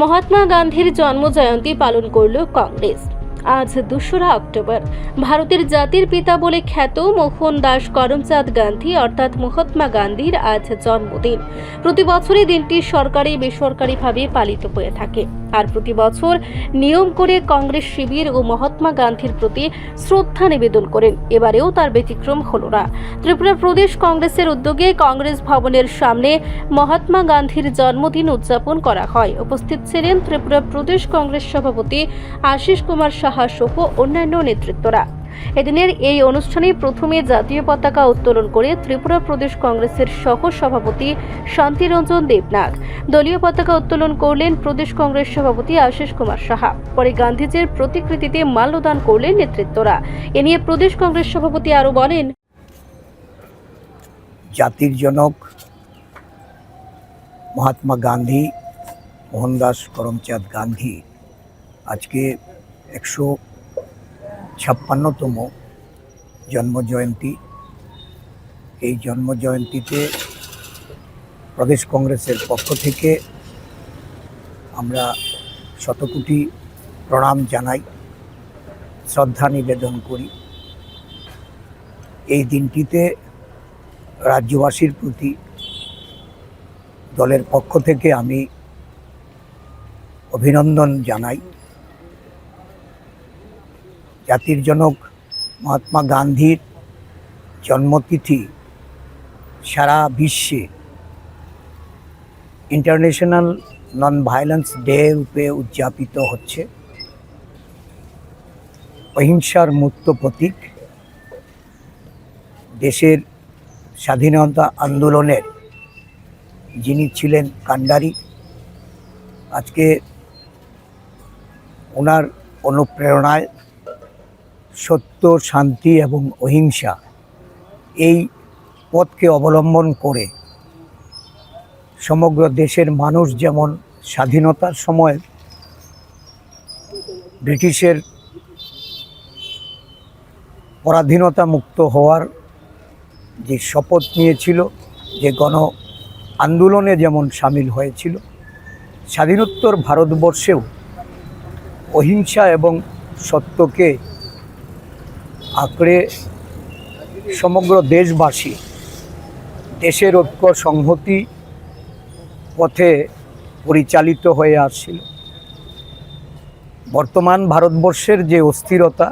মহাত্মা গান্ধীর জন্মজয়ন্তী পালন করল কংগ্রেস। আজ দোসরা অক্টোবর। ভারতের জাতির পিতা বলে খ্যাত মোহন দাস করমচাঁদ গান্ধী অর্থাৎ মহাত্মা গান্ধীর আজ জন্মদিন। প্রতি বছরই দিনটি সরকারি বেসরকারিভাবে পালিত হয়ে থাকে। আর প্রতি বছর নিয়ম করে কংগ্রেস শিবির ও মহাত্মা গান্ধীর প্রতি শ্রদ্ধা নিবেদন করেন। এবারেও তার ব্যতিক্রম হলো না। ত্রিপুরা প্রদেশ কংগ্রেসের উদ্যোগে কংগ্রেস ভবনের সামনে মহাত্মা গান্ধীর জন্মদিন উদযাপন করা হয়। উপস্থিত ছিলেন ত্রিপুরা প্রদেশ কংগ্রেস সভাপতি আশিস কুমার সাহা সহ অন্যান্য নেতৃত্বরা। এদিনের এই অনুষ্ঠানে প্রথমে জাতীয় পতাকা উত্তোলন করে ত্রিপুরা প্রদেশ কংগ্রেসের সহ সভাপতি শান্তিরঞ্জন দেবনাথ দলীয় পতাকা উত্তোলন করলেন প্রদেশ কংগ্রেস সভাপতি আশিস কুমার সাহা। পরে গান্ধীজির প্রতিকৃতিতে মাল্যদান করলেন নেতৃত্বরা। এ নিয়ে প্রদেশ কংগ্রেস সভাপতি আরও বলেন, জাতির জনক মহাত্মা গান্ধী, মোহনদাস করমচাঁদ গান্ধী আজকে একশো ছাপ্পান্নতম জন্মজয়ন্তী। এই জন্মজয়ন্তীতে প্রদেশ কংগ্রেসের পক্ষ থেকে আমরা শতকোটি প্রণাম জানাই, শ্রদ্ধা নিবেদন করি। এই দিনটিতে রাজ্যবাসীর প্রতি, দলের পক্ষ থেকে আমি অভিনন্দন জানাই। জাতির জনক মহাত্মা গান্ধীর জন্মতিথি সারা বিশ্বে। ইন্টারন্যাশনাল নন ভায়োলেন্স ডে রূপে উদযাপিত হচ্ছে। অহিংসার মুক্ত প্রতীক। দেশের স্বাধীনতা আন্দোলনের যিনি ছিলেন কান্ডারি আজকে ওনার অনুপ্রেরণায় সত্য, শান্তি এবং অহিংসা এই পথকে অবলম্বন করে সমগ্র দেশের মানুষ যেমন স্বাধীনতার সময় ব্রিটিশের পরাধীনতা মুক্ত হওয়ার যে শপথ নিয়েছিল, যে গণ আন্দোলনে যেমন সামিল হয়েছিল, স্বাধীনোত্তর ভারতবর্ষেও অহিংসা এবং সত্যকে আঁকড়ে সমগ্র দেশবাসী দেশের ঐক্য সংহতি পথে পরিচালিত হয়ে আসছিল। বর্তমান ভারতবর্ষের যে অস্থিরতা,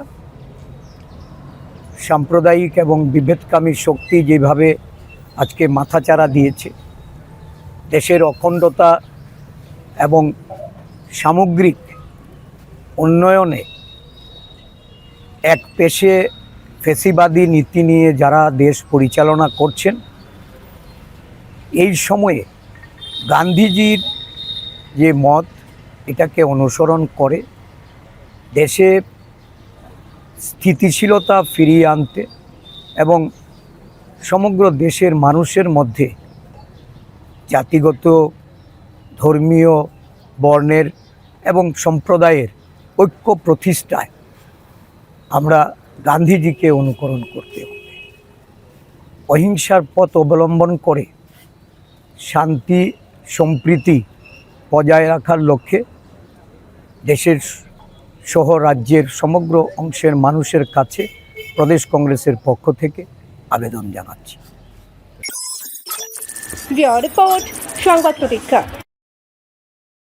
সাম্প্রদায়িক এবং বিভেদকামী শক্তি যেভাবে আজকে মাথাচাড়া দিয়েছে, দেশের অখণ্ডতা এবং সামগ্রিক উন্নয়নে এক পেশে ফেসিবাদী নীতি নিয়ে যারা দেশ পরিচালনা করছেন, এই সময়ে গান্ধীজির যে মত, এটাকে অনুসরণ করে দেশে স্থিতিশীলতা ফিরিয়ে আনতে এবং সমগ্র দেশের মানুষের মধ্যে জাতিগত, ধর্মীয়, বর্ণের এবং সম্প্রদায়ের ঐক্য প্রতিষ্ঠায় আমরা গান্ধীজিকে অনুকরণ করতে হবে। অহিংসার পথ অবলম্বন করে শান্তি, সম্প্রীতি বজায় রাখার লক্ষ্যে দেশের সহ রাজ্যের সমগ্র অংশের মানুষের কাছে প্রদেশ কংগ্রেসের পক্ষ থেকে আবেদন জানাচ্ছি। রিপোর্ট, সংবাদ প্রতীক্ষা।